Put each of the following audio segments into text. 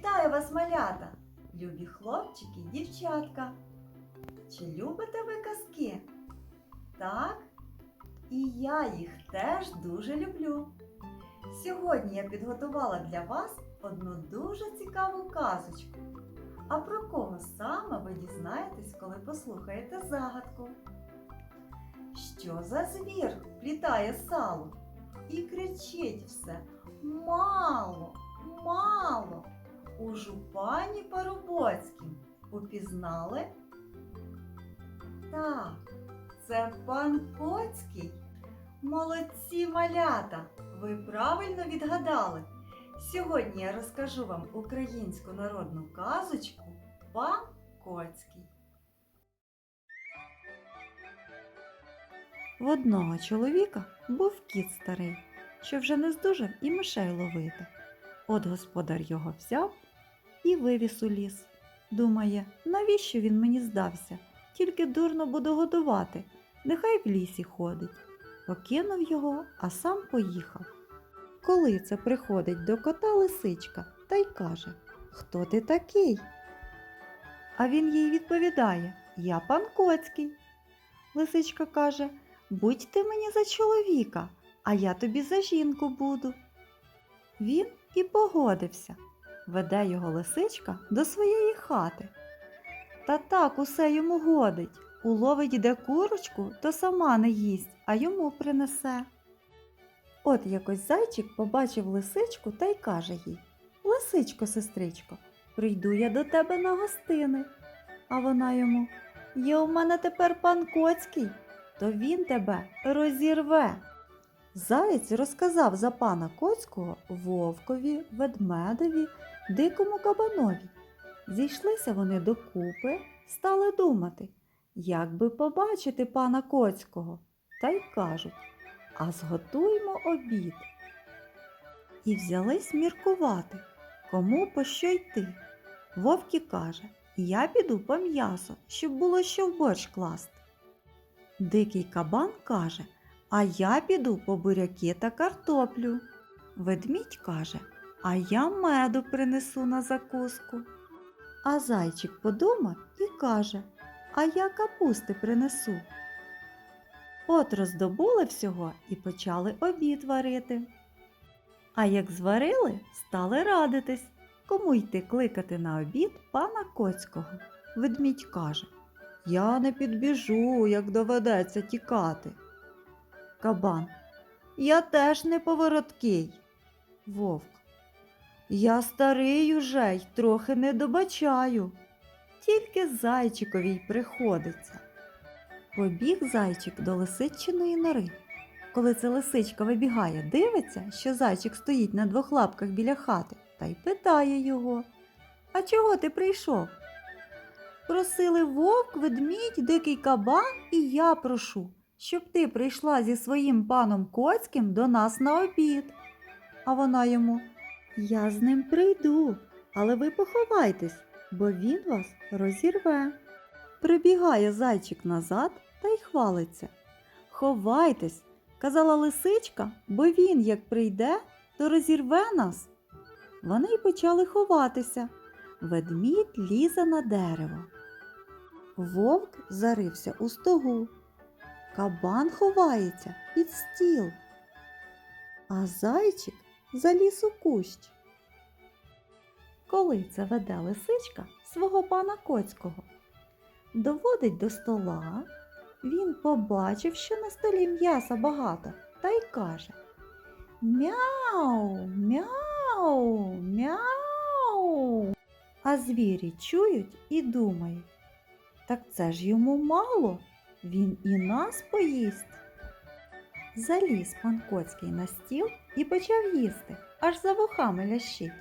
Вітаю вас, малята, любі хлопчики і дівчатка. Чи любите ви казки? Так, і я їх теж дуже люблю. Сьогодні я підготувала для вас одну дуже цікаву казочку. А про кого саме ви дізнаєтесь, коли послухаєте загадку? Що за звір плітає сало і кричить все мало, мало. У жупані Парубоцькім упізнали? Так, це пан Коцький. Молодці малята! Ви правильно відгадали. Сьогодні я розкажу вам українську народну казочку Пан Коцький. В одного чоловіка був кіт старий, що вже не здужав і мишей ловити. От господар його взяв і вивіз у ліс. Думає, навіщо він мені здався? Тільки дурно буду годувати, нехай в лісі ходить. Покинув його, а сам поїхав. Коли це приходить до кота лисичка та й каже Хто ти такий? А він їй відповідає Я пан Коцький. Лисичка каже Будь ти мені за чоловіка, а я тобі за жінку буду. Він і погодився. Веде його лисичка до своєї хати. Та так усе йому годить. Уловить де курочку, то сама не їсть, а йому принесе. От якось зайчик побачив лисичку та й каже їй Лисичко, сестричко, прийду я до тебе на гостини. А вона йому Є у мене тепер пан Коцький, то він тебе розірве. Заєць розказав за пана Коцького вовкові, ведмедеві, дикому кабанові. Зійшлися вони докупи, стали думати, як би побачити пана Коцького, та й кажуть, а зготуймо обід. І взялись міркувати, кому по що йти. Вовки каже, я піду по м'ясо, щоб було що в борщ класти. Дикий кабан каже, а я піду по буряки та картоплю. Ведмідь каже, а я меду принесу на закуску. А зайчик подумав і каже, а я капусти принесу. От роздобули всього і почали обід варити. А як зварили, стали радитись, кому йти кликати на обід пана Коцького. Ведмідь каже, я не підбіжу, як доведеться тікати. Кабан. Я теж не повороткий. Вовк. Я старий уже й трохи не добачаю. Тільки зайчикові й приходиться. Побіг зайчик до лисичиної нори. Коли це лисичка вибігає, дивиться, що зайчик стоїть на двох лапках біля хати та й питає його А чого ти прийшов? Просили вовк, ведмідь, дикий кабан, і я прошу, щоб ти прийшла зі своїм паном Коцьким до нас на обід. А вона йому Я з ним прийду, але ви поховайтесь, бо він вас розірве. Прибігає зайчик назад та й хвалиться. Ховайтесь, казала лисичка, бо він, як прийде, то розірве нас. Вони й почали ховатися. Ведмідь лізе на дерево. Вовк зарився у стогу. Кабан ховається під стіл. А зайчик заліз у кущ. Коли це веде лисичка свого пана Коцького, доводить до стола, він побачив, що на столі м'яса багато, та й каже Мяу, мяу, мяу. А звірі чують і думають, так це ж йому мало, він і нас поїсть. Заліз пан Коцький на стіл і почав їсти, аж за вухами лящить.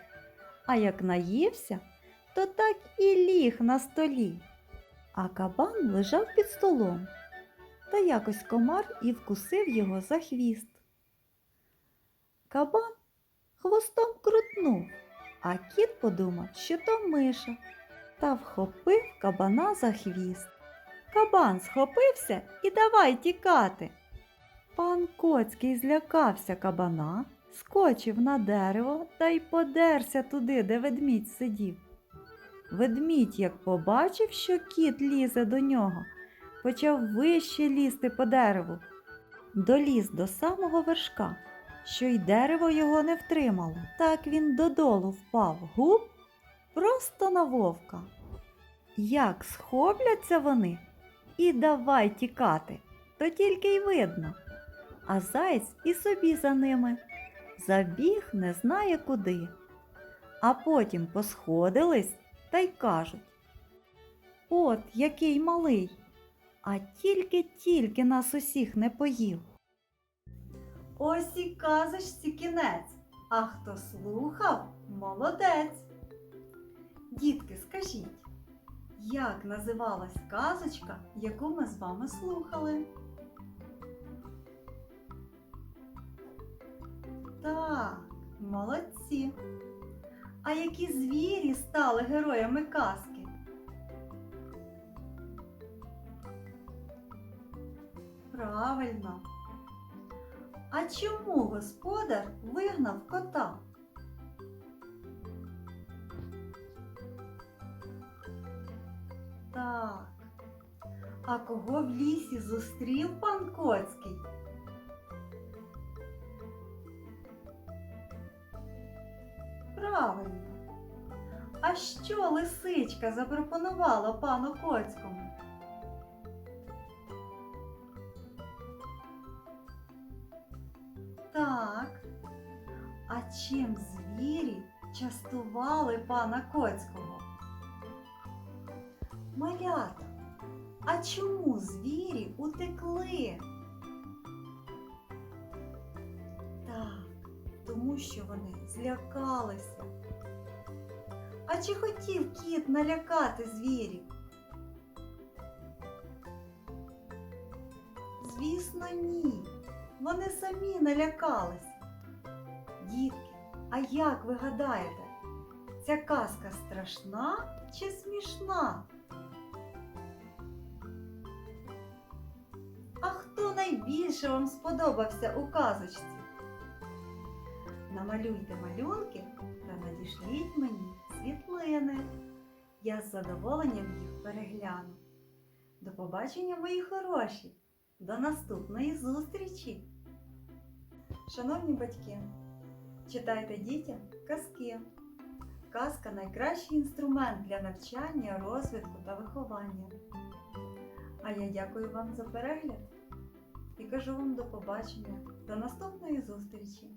А як наївся, то так і ліг на столі. А кабан лежав під столом, та якось комар і вкусив його за хвіст. Кабан хвостом крутнув, а кіт подумав, що то миша, та вхопив кабана за хвіст. Кабан схопився і давай тікати. Пан Коцький злякався кабана скочив на дерево та й подерся туди, де ведмідь сидів. Ведмідь, як побачив, що кіт лізе до нього, почав вище лізти по дереву. Доліз до самого вершка, що й дерево його не втримало. Так він додолу впав губ просто на вовка. Як схопляться вони і давай тікати, то тільки й видно. А заєць і собі за ними забіг не знає куди. А потім посходились та й кажуть: От який малий, а тільки-тільки нас усіх не поїв. Ось і казочці кінець. А хто слухав, молодець. Дітки, скажіть, як називалась казочка, яку ми з вами слухали? Так, молодці. А які звірі стали героями казки? Правильно. А чому господар вигнав кота? Так. А кого в лісі зустрів пан Коцький? Правильно. А що лисичка запропонувала пану Коцькому? Так. А чим звірі частували пана Коцького? Малята, а чому звірі утекли? Тому що вони злякалися. А чи хотів кіт налякати звірів? Звісно, ні. Вони самі налякались. Дітки, а як ви гадаєте, ця казка страшна чи смішна? А хто найбільше вам сподобався у казочці? Намалюйте малюнки та надішліть мені світлини. Я з задоволенням їх перегляну. До побачення, мої хороші! До наступної зустрічі! Шановні батьки, читайте дітям казки. Казка найкращий інструмент для навчання, розвитку та виховання. А я дякую вам за перегляд і кажу вам до побачення, до наступної зустрічі!